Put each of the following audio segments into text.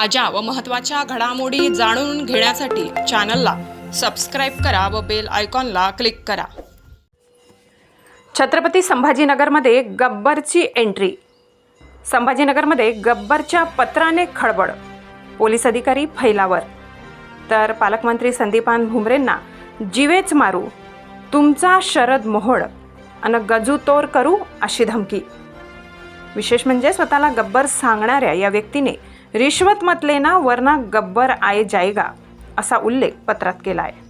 ताज्या व महत्त्वाच्या घडामोडी जाणून घेण्यासाठी चॅनलला सबस्क्राईब करा व बेल आयकॉनला क्लिक करा. छत्रपती संभाजीनगरमध्ये गब्बरची एंट्री. संभाजीनगरमध्ये गब्बरच्या पत्राने खळबळ. पोलीस अधिकारी फैलावर. तर पालकमंत्री संदीपान भुमरेंना जीवेच मारू तुमचा शरद मोहोळ अन गजूतोर करू अशी धमकी. विशेष म्हणजे स्वतःला गब्बर सांगणाऱ्या या व्यक्तीने रिश्वत मत लेना वरना गब्बर आये जाएगा असा उल्लेख पत्रात केला आहे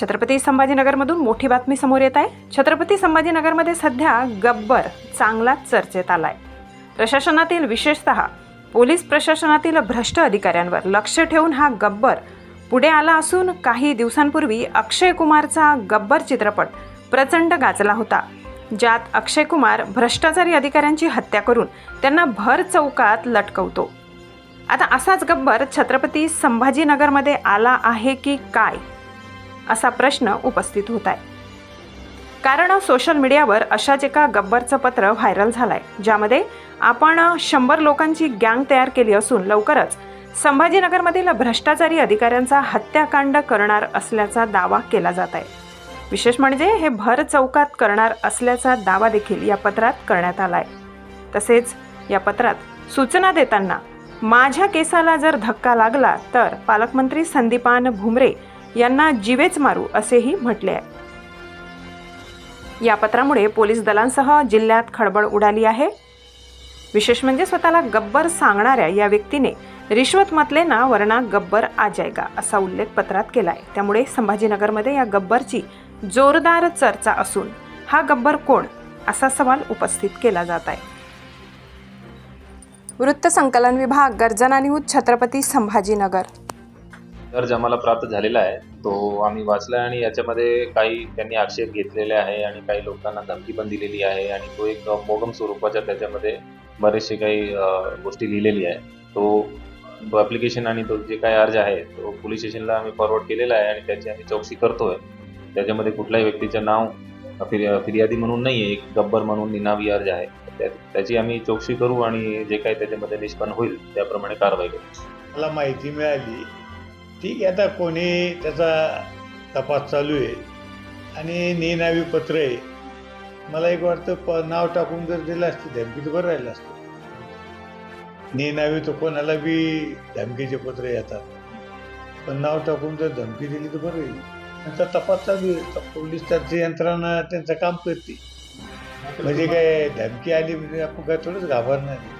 छत्रपती संभाजीनगरमधून मोठी बातमी समोर येत आहे. छत्रपती संभाजीनगरमध्ये सध्या गब्बर चांगलाच चर्चेत आलाय. प्रशासनातील विशेषतः पोलीस प्रशासनातील भ्रष्ट अधिकाऱ्यांवर लक्ष ठेवून हा गब्बर पुढे आला असून काही दिवसांपूर्वी अक्षय कुमारचा गब्बर चित्रपट प्रचंड गाजला होता. ज्यात अक्षय कुमार भ्रष्टाचारी अधिकाऱ्यांची हत्या करून त्यांना भर चौकात लटकवतो. आता असाच गब्बर छत्रपती संभाजीनगरमध्ये आला आहे की काय? असा प्रश्न उपस्थित होत आहे कारण सोशल मीडियावर अशाच एका गब्बरचं पत्र व्हायरल झालंय ज्यामध्ये आपण शंभर लोकांची गँग तयार केली असून लवकरच संभाजीनगरमधील भ्रष्टाचारी अधिकाऱ्यांचा हत्याकांड करणार असल्याचा दावा केला जात आहे. विशेष म्हणजे हे भर चौकात करणार असल्याचा दावा देखील या पत्रात करण्यात आला आहे तसेच या पत्रात सूचना देताना माझ्या केसाला जर धक्का लागला तर पालकमंत्री संदीपान भुमरे यांना जीवेच मारू असेही म्हटले आहे. या पत्रामुळे पोलीस दलांसह जिल्ह्यात खळबळ उडाली आहे. विशेष म्हणजे स्वतःला गब्बर सांगणाऱ्या या व्यक्तीने रिश्वत मतले ना वर्णा गब्बर आ जायगा असा उल्लेख पत्रात केला आहे त्यामुळे संभाजीनगरमध्ये या गब्बरची जोरदार चर्चा असून हा गब्बर कोण असा सवाल उपस्थित केला जात आहे. वृत्तसंकलन विभाग गर्जना न्यूज छत्रपती संभाजीनगर. अर्ज आम्हाला प्राप्त झालेला आहे. तो आम्ही वाचला आणि याच्यामध्ये काही त्यांनी आक्षेप घेतलेले आहे आणि काही लोकांना धमकी पण दिलेली आहे आणि तो एक मोगम स्वरूपाच्या त्याच्यामध्ये बरेचसे काही गोष्टी लिहिलेली आहे. तो ॲप्लिकेशन आणि तो जे काही अर्ज आहे तो पोलीस स्टेशनला आम्ही फॉरवर्ड केलेला आहे आणि त्याची आम्ही चौकशी करतोय. त्याच्यामध्ये कुठल्याही व्यक्तीचं नाव फिर फिर्यादी म्हणून नाही आहे एक गब्बर म्हणून निनावी अर्ज आहे त्या- त्याची आम्ही चौकशी करू आणि जे काही त्याच्यामध्ये निष्पन्न होईल त्याप्रमाणे कारवाई करू. मला माहिती मिळाली. ठीक आहे आता कोणी त्याचा तपास चालू आहे आणि निनावी पत्र आहे. मला एक वाटतं प नाव टाकून जर दिलं असतं धमकी तर बरं राहिलं असतं. निनावी तर कोणाला बी धमकीचे पत्र येतात. पण नाव टाकून जर धमकी दिली तर बरं येईल त्यांचा तपास चालू आहे पोलीस त्यांची यंत्रणा त्यांचं काम करते म्हणजे काय धमकी आली म्हणजे आपण काय थोडंच घाबरणार नाही.